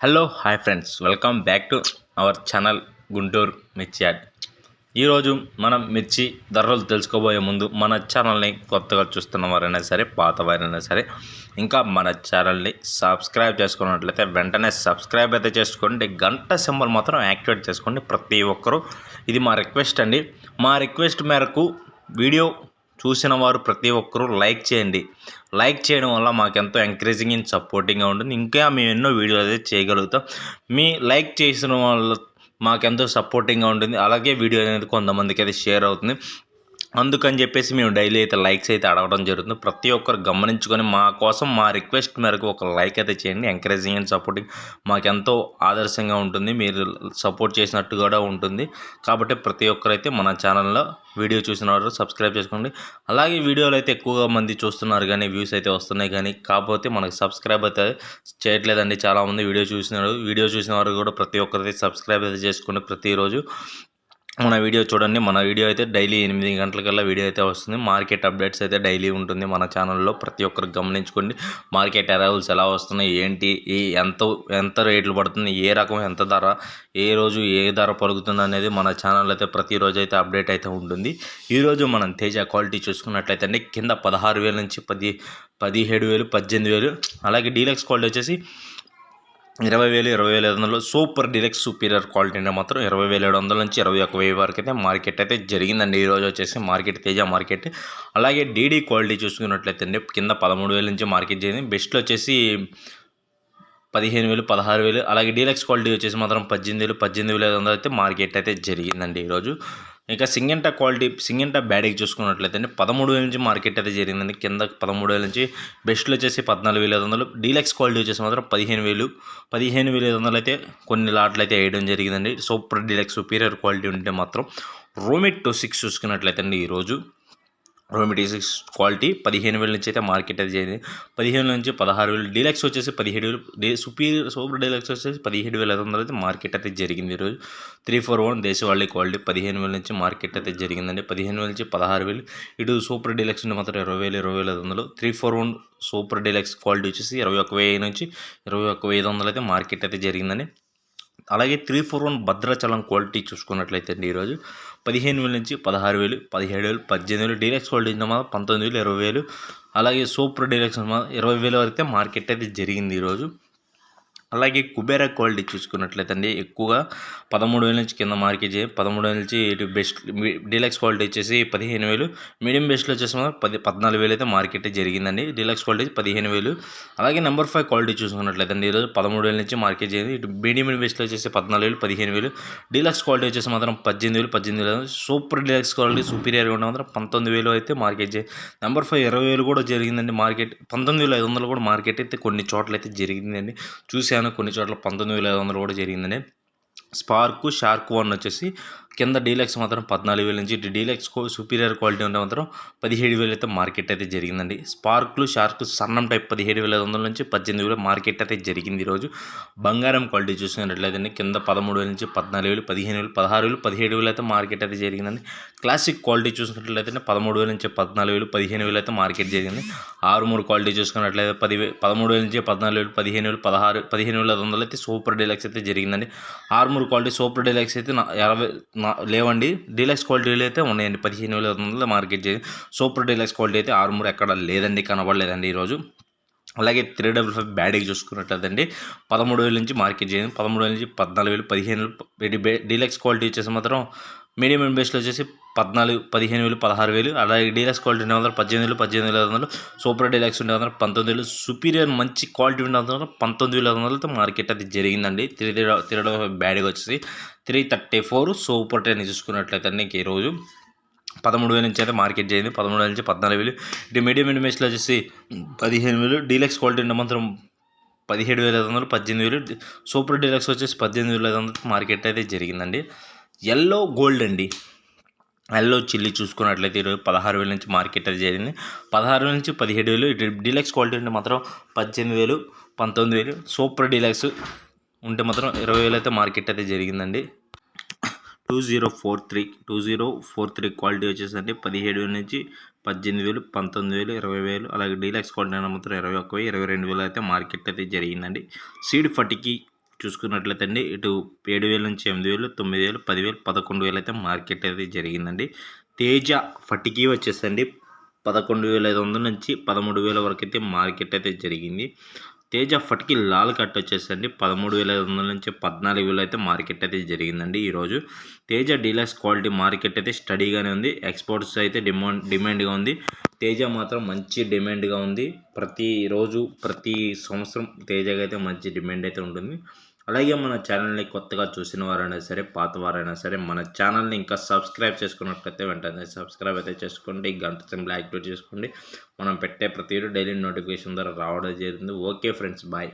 Hello hi friends welcome back to our channel Guntur మిర్చి yard ఈరోజు మనం మిర్చి ధరలు తెలుసుకోబోయే ముందు మన ఛానల్ని కొత్తగా చూస్తున్న వారైనా సరే పాత వారైనా సరే ఇంకా మన ఛానల్ని సబ్స్క్రైబ్ చేసుకున్నట్లయితే వెంటనే సబ్స్క్రైబ్ అయితే చేసుకోండి. గంట సింబల్ మాత్రం యాక్టివేట్ చేసుకోండి ప్రతి ఒక్కరూ. ఇది మా రిక్వెస్ట్ అండి. మా రిక్వెస్ట్ మేరకు వీడియో చూసిన వారు ప్రతి ఒక్కరూ లైక్ చేయండి. లైక్ చేయడం వల్ల మాకెంతో ఎంకరేజింగ్ అండ్ సపోర్టింగ్గా ఉంటుంది. ఇంకా మేము ఎన్నో వీడియోలు అయితే చేయగలుగుతాం. మీ లైక్ చేసిన వాళ్ళ మాకెంతో సపోర్టింగ్గా ఉంటుంది. అలాగే వీడియో అనేది కొంతమందికి అయితే షేర్ అవుతుంది. అందుకని చెప్పేసి మేము డైలీ అయితే లైక్స్ అయితే అడగడం జరుగుతుంది. ప్రతి ఒక్కరు గమనించుకొని మా కోసం మా రిక్వెస్ట్ మేరకు ఒక లైక్ అయితే చేయండి. ఎంకరేజింగ్ అండ్ సపోర్టింగ్ మాకెంతో ఆదర్శంగా ఉంటుంది. మీరు సపోర్ట్ చేసినట్టు కూడా ఉంటుంది. కాబట్టి ప్రతి ఒక్కరైతే మన ఛానల్లో వీడియో చూసిన వారు సబ్స్క్రైబ్ చేసుకోండి. అలాగే వీడియోలు అయితే ఎక్కువగా మంది చూస్తున్నారు కానీ వ్యూస్ అయితే వస్తున్నాయి కానీ కాకపోతే మనకు సబ్స్క్రైబ్ అయితే చేయట్లేదండి. చాలామంది వీడియో చూసినారు. వీడియో చూసిన వారు కూడా ప్రతి ఒక్కరైతే సబ్స్క్రైబ్ అయితే చేసుకోండి ప్రతిరోజు మన వీడియో చూడండి. మన వీడియో అయితే డైలీ ఎనిమిది గంటలకల్లా వీడియో అయితే వస్తుంది. మార్కెట్ అప్డేట్స్ అయితే డైలీ ఉంటుంది మన ఛానల్లో. ప్రతి ఒక్కరు గమనించుకోండి. మార్కెట్ అరైవల్స్ ఎలా వస్తున్నాయి? ఏంటి? ఈ ఎంత ఎంత రేట్లు పడుతుంది ఏ రకం ఎంత ధర? ఏ రోజు ఏ ధర పలుకుతుంది అనేది మన ఛానల్ అయితే ప్రతిరోజు అయితే అప్డేట్ అయితే ఉంటుంది. ఈరోజు మనం తేజ క్వాలిటీ చూసుకున్నట్లయితే అండి కింద పదహారు వేల నుంచి పది పదిహేడు వేలు పద్దెనిమిది వేలు. అలాగే డీలక్స్ క్వాలిటీ వచ్చేసి ఇరవై వేలు ఇరవై వేల ఐదు వందలు సూపర్ డిలక్స్ సూపీరియర్ క్వాలిటీ మాత్రం ఇరవై వేల ఏడు వందల నుంచి ఇరవై ఒక వెయ్యి వరకు అయితే మార్కెట్ అయితే జరిగిందండి. ఈరోజు వచ్చేసి మార్కెట్ తేజ మార్కెట్. అలాగే డీడీ క్వాలిటీ చూసుకున్నట్లయితే అండి కింద పదమూడు వేల నుంచి మార్కెట్ జరిగింది. బెస్ట్లో వచ్చేసి పదిహేను వేలు పదహారు వేలు. అలాగే డీలక్స్ క్వాలిటీ వచ్చేసి మాత్రం పద్దెనిమిది వేలు పద్దెనిమిది వేల ఐదు వందలు అయితే మార్కెట్ అయితే జరిగిందండి ఈరోజు ఇక సింగంటా క్వాలిటీ సింగంటా బ్యాడీకి చూసుకున్నట్లయితే పదమూడు వేల నుంచి మార్కెట్ అయితే జరిగిందండి. కింద పదమూడు వేల నుంచి బెస్ట్లు వచ్చేసి పద్నాలుగు వేల ఐదు వందలు. డీలక్స్ క్వాలిటీ వచ్చేసి మాత్రం పదిహేను వేలు. పదిహేను వేల ఐదు వందలు అయితే కొన్ని లాట్లు అయితే వేయడం జరిగిందండి. సూపర్ డీలక్స్ సుపీరియర్ క్వాలిటీ ఉంటే మాత్రం రోమిట్ టూ సిక్స్ చూసుకున్నట్లయితే అండి ఈరోజు. రోమిటీ సిక్స్ క్వాలిటీ పదిహేను వేల నుంచి అయితే మార్కెట్ అయితే చేయండి పదిహేను నుంచి పదహారు వేలు డీలక్స్ వచ్చేసి పదిహేడు వేలు డే సుపీరియర్ సూపర్ డీలక్స్ వచ్చేసి పదిహేడు వేల ఐదు వందలు అయితే మార్కెట్ అయితే జరిగింది ఈరోజు. త్రీ ఫోర్ వన్ దేశవాళీ క్వాలిటీ పదిహేను వేల నుంచి మార్కెట్ అయితే జరిగిందండి. పదిహేను వేల నుంచి పదహారు వేలు ఇటు సూపర్ డీలక్స్ నుండి మాత్రం ఇరవై వేలు ఇరవై వేల ఐదు వందలు. Three four one super deluxe quality వచ్చేసి ఇరవై ఒక వెయ్యి నుంచి ఇరవై ఒక వెయ్యి ఐదు వందలు అయితే మార్కెట్ అయితే జరిగిందండి. అలాగే three four one Bhadrachalam quality చూసుకున్నట్లయితే అండి ఈరోజు. పదిహేను వేల నుంచి పదహారు వేలు పదిహేడు వేలు పద్దెనిమిది వేలు డీలక్స్ క్వాలిటీ మాత్రం పంతొమ్మిది వేలు ఇరవై వేలు. అలాగే సూపర్ డీలక్స్ ఇరవై వేల వరకు మార్కెట్ అయితే జరిగింది ఈరోజు. అలాగే కుబేరా క్వాలిటీ చూసుకున్నట్లయితే అండి ఎక్కువగా పదమూడు వేల నుంచి కింద మార్కెట్ పదమూడు వేల నుంచి ఇటు బెస్ట్ డీలక్స్ క్వాలిటీ వచ్చేసి పదిహేను వేలు. మీడియం బెస్ట్లో వచ్చేసి పది పద్నాలుగు వేలు అయితే మార్కెట్ జరిగిందండి. డీలక్స్ క్వాలిటీ పదిహేను వేలు. అలాగే నెంబర్ ఫైవ్ క్వాలిటీ చూసుకున్నట్లయితే అండి ఈరోజు పదమూడు వేల నుంచి మార్కెట్ చేయండి ఇటు మీడియం బెస్ట్లో వచ్చేసి పద్నాలుగు వేలు పదిహేను వేలు. డీలక్స్ క్వాలిటీ వచ్చేసి మాత్రం పద్దెనిమిది వేలు పద్దెనిమిది వేలు. సూపర్ డీలక్స్ క్వాలిటీ సూపీరియర్గా ఉన్న మాత్రం పంతొమ్మిది వేలు అయితే మార్కెట్ చేయి. నెంబర్ ఫైవ్ ఇరవై వేలు కూడా జరిగిందండి మార్కెట్ పంతొమ్మిది వేల ఐదు వందలు కూడా మార్కెట్ అయితే కొన్ని చోట్ల అయితే జరిగిందండి. చూసాను కొన్ని చోట్ల పంతొమ్మిది వేల ఐదు వందలు కూడా జరిగిందని స్పార్కు షార్క్ వన్ వచ్చేసి కింద డీలక్స్ మాత్రం పద్నాలుగు వేల నుంచి డీలక్స్ సుపీరియర్ క్వాలిటీ ఉంటే మాత్రం పదిహేడు వేలు అయితే మార్కెట్ అయితే జరిగిందండి. స్పార్క్లు షార్క్ సన్నం టైప్ పదిహేడు వేల ఐదు వందల నుంచి పద్దెనిమిది వేల మార్కెట్ అయితే జరిగింది ఈరోజు. బంగారం క్వాలిటీ చూసుకున్నట్లయితే కింద పదమూడు వేల నుంచి పద్నాలుగు వేలు పదిహేను వేలు పదహారు వేలు పదిహేడు వేలు అయితే మార్కెట్ అయితే జరిగిందండి. క్లాసిక్ క్వాలిటీ చూసుకున్నట్లయితే పదమూడు వేల నుంచి పద్నాలుగు వేలు పదిహేను వేలు అయితే మార్కెట్ జరిగింది. ఆరు మూడు క్వాలిటీ చూసుకున్నట్లయితే పది పదమూడు వేల నుంచి పద్నాలుగు వేలు పదిహేను వేలు పదహారు పదిహేను వేల ఐదు వందలు అయితే సూపర్ డీలక్స్ అయితే జరిగిందండి. ఆరుమూరు క్వాలిటీ సూపర్ డీలక్స్ అయితే యాభై లేవండి. డీలక్స్ క్వాలిటీలు అయితే ఉన్నాయండి. పదిహేను వేల ఐదు వందలు మార్కెట్ చేసి. సూపర్ డీలక్స్ క్వాలిటీ అయితే ఆరుమూరు ఎక్కడ లేదండి కనబడలేదండి ఈరోజు. అలాగే త్రీ డబుల్ ఫైవ్ బ్యాడీకి చూసుకున్నట్లయితే పదమూడు వేల నుంచి మార్కెట్ చేయండి పదమూడు వేల నుంచి పద్నాలుగు వేలు పదిహేను డీలక్స్ క్వాలిటీ వచ్చేసి మాత్రం మీడియం అండ్ బేస్లో వచ్చేసి పద్నాలుగు పదిహేను వేలు పదహారు వేలు. అలాగే డీలక్స్ క్వాలిటీ ఉండే వందలు పద్దెనిమిది వేలు పద్దెనిమిది వేల ఐదు వందలు. సూపర్ డీలక్స్ ఉండే వందలు పంతొమ్మిది వేలు. సుపీరియర్ మంచి క్వాలిటీ ఉండే వందలు పంతొమ్మిది వేల ఐదు వందలతో మార్కెట్ అది జరిగిందండి. త్రీ తిరగడం బ్యాడ్గా వచ్చేసి three thirty four super ten చూసుకున్నట్లయితే నీకు ఈరోజు పదమూడు వేల నుంచి అయితే మార్కెట్ చేయండి పదమూడు వేల నుంచి పద్నాలుగు వేలు. ఇటు మీడియం అండ్ బేస్లో వచ్చేసి పదిహేను వేలు. డీలక్స్ క్వాలిటీ ఉండే మాత్రం పదిహేడు వేల ఐదు వందలు పద్దెనిమిది వేలు. సూపర్ డీలక్స్ వచ్చేసి పద్దెనిమిది వేల ఐదు వందలు మార్కెట్ అయితే జరిగిందండి. ఎల్లో గోల్డ్ అండి. ఎల్లో చిల్లీ చూసుకున్నట్లయితే ఈరోజు పదహారు వేల నుంచి మార్కెట్ అది జరిగింది. పదహారు వేల నుంచి పదిహేడు వేలు డీలక్స్ క్వాలిటీ ఉంటే మాత్రం పద్దెనిమిది వేలు పంతొమ్మిది వేలు సూపర్ డీలక్స్ ఉంటే మాత్రం ఇరవై వేలు అయితే మార్కెట్ అయితే జరిగిందండి. Two zero four three two zero four three quality వచ్చేసండి పదిహేడు వేల నుంచి పద్దెనిమిది వేలు పంతొమ్మిది వేలు ఇరవై వేలు అలాగే డీలక్స్ క్వాలిటీ మాత్రం ఇరవై ఒక్క ఇరవై రెండు వేలు అయితే మార్కెట్ అయితే జరిగిందండి. సీడ్ ఫటికి చూసుకున్నట్లయితే అండి ఇటు ఏడు వేల నుంచి ఎనిమిది వేలు తొమ్మిది వేలు పదివేలు పదకొండు వేలు అయితే మార్కెట్ అయితే జరిగిందండి. తేజ ఫటికీ వచ్చేసండి పదకొండు వేల ఐదు వందల నుంచి పదమూడు వేల వరకు అయితే మార్కెట్ అయితే జరిగింది. తేజ ఫటికి లాల్ కట్ వచ్చేసండి పదమూడు వేల ఐదు వందల నుంచి పద్నాలుగు వేలు అయితే మార్కెట్ అయితే జరిగిందండి ఈరోజు. తేజ డీలక్స్ క్వాలిటీ మార్కెట్ అయితే స్టడీగానే ఉంది ఎక్స్పోర్ట్స్ అయితే డిమాండ్ డిమాండ్గా ఉంది. తేజ మాత్రం మంచి డిమాండ్గా ఉంది. ప్రతిరోజు ప్రతి సంవత్సరం తేజగా అయితే మంచి డిమాండ్ అయితే ఉంటుంది. అలాగే మన ఛానల్ని కొత్తగా చూసిన వారైనా సరే పాత వారైనా సరే మన ఛానల్ని ఇంకా సబ్స్క్రైబ్ చేసుకున్నట్లయితే వెంటనే సబ్స్క్రైబ్ అయితే చేసుకోండి గంట సింబల్ యాక్టివేట్ చేసుకోండి. మనం పెట్టే ప్రతి డైలీ నోటిఫికేషన్ ద్వారా రావడం జరుగుతుంది ఓకే ఫ్రెండ్స్ బాయ్.